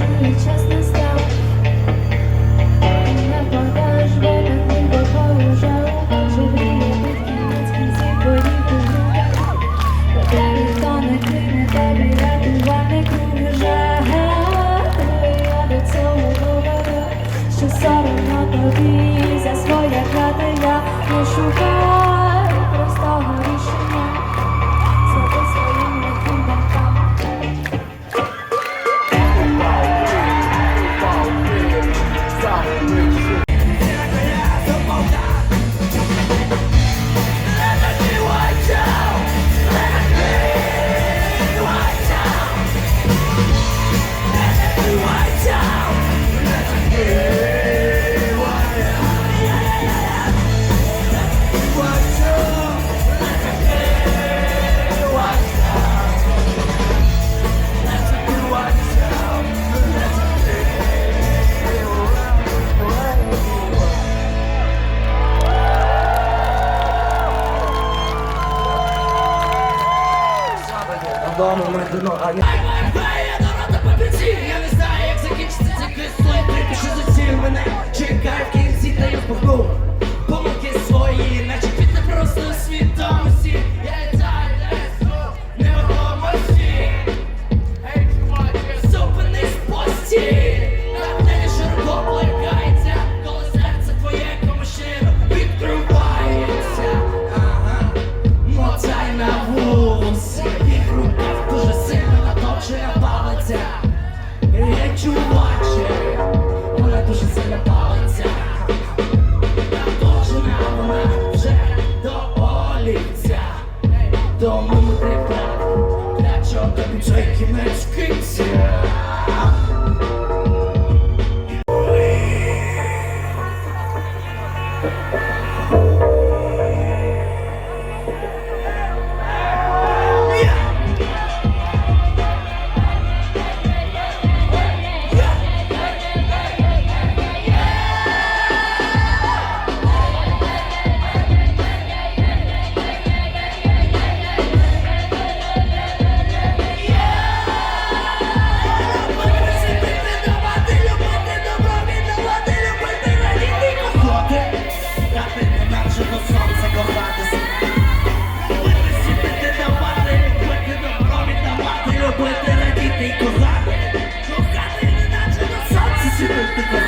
Час не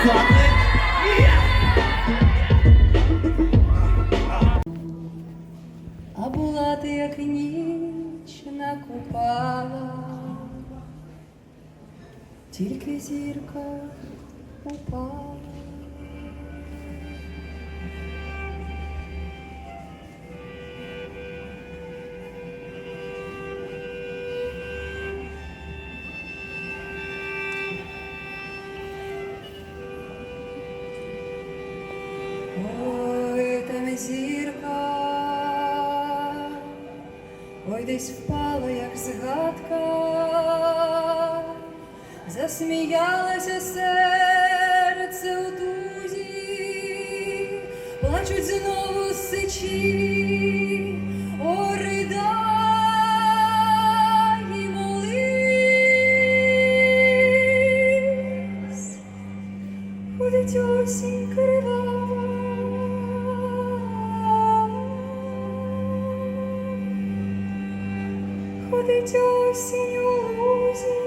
А була ти, як ніч накупала, тільки зірка упала. десь впала, як згадка, засміялася серце у тузі, плачуть знову сичі, орида. Ходить осінь, Пить осенью лузи.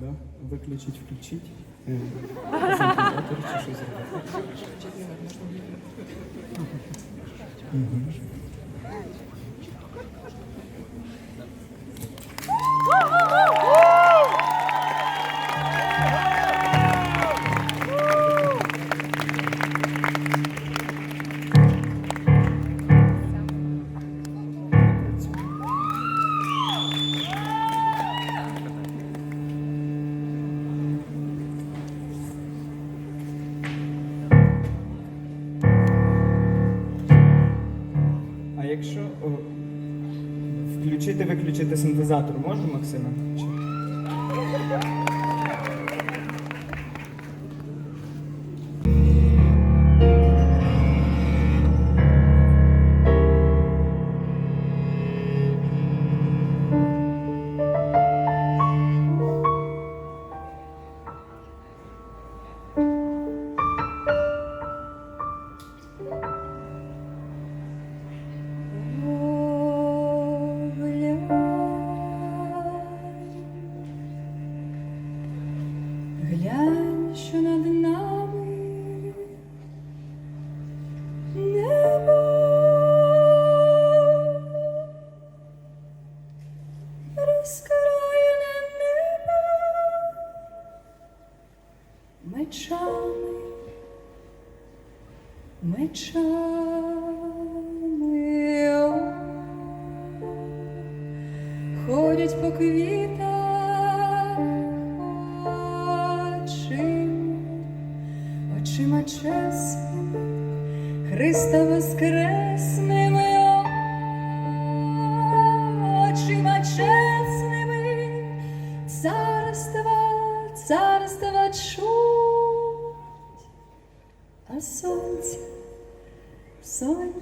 Да, виключити, включити? якщо включити-виключити синтезатор можу, Максима?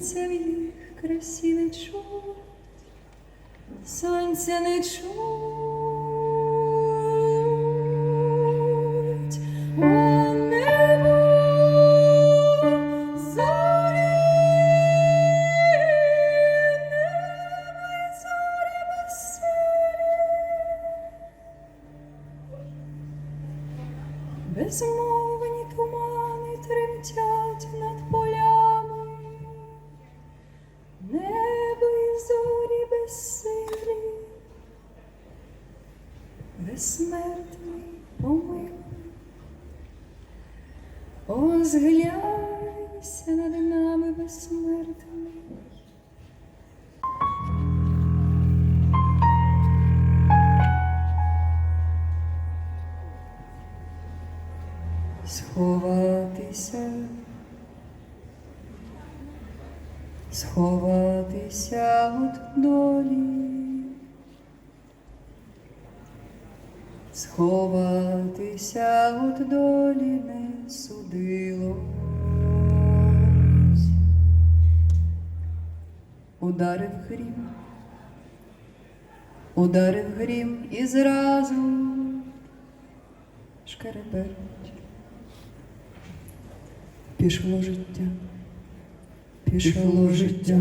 Сонця в їх красі не чуть, сонця не чуть. Безсмертний помил. Озгляйся над нами безсмертний. Сховатися від долі не судилось. Ударив грім, ударив грім і зразу шкереберть. Пішло життя, пішло життя.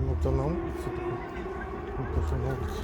Ну, то на улице. Ну, то, на улице.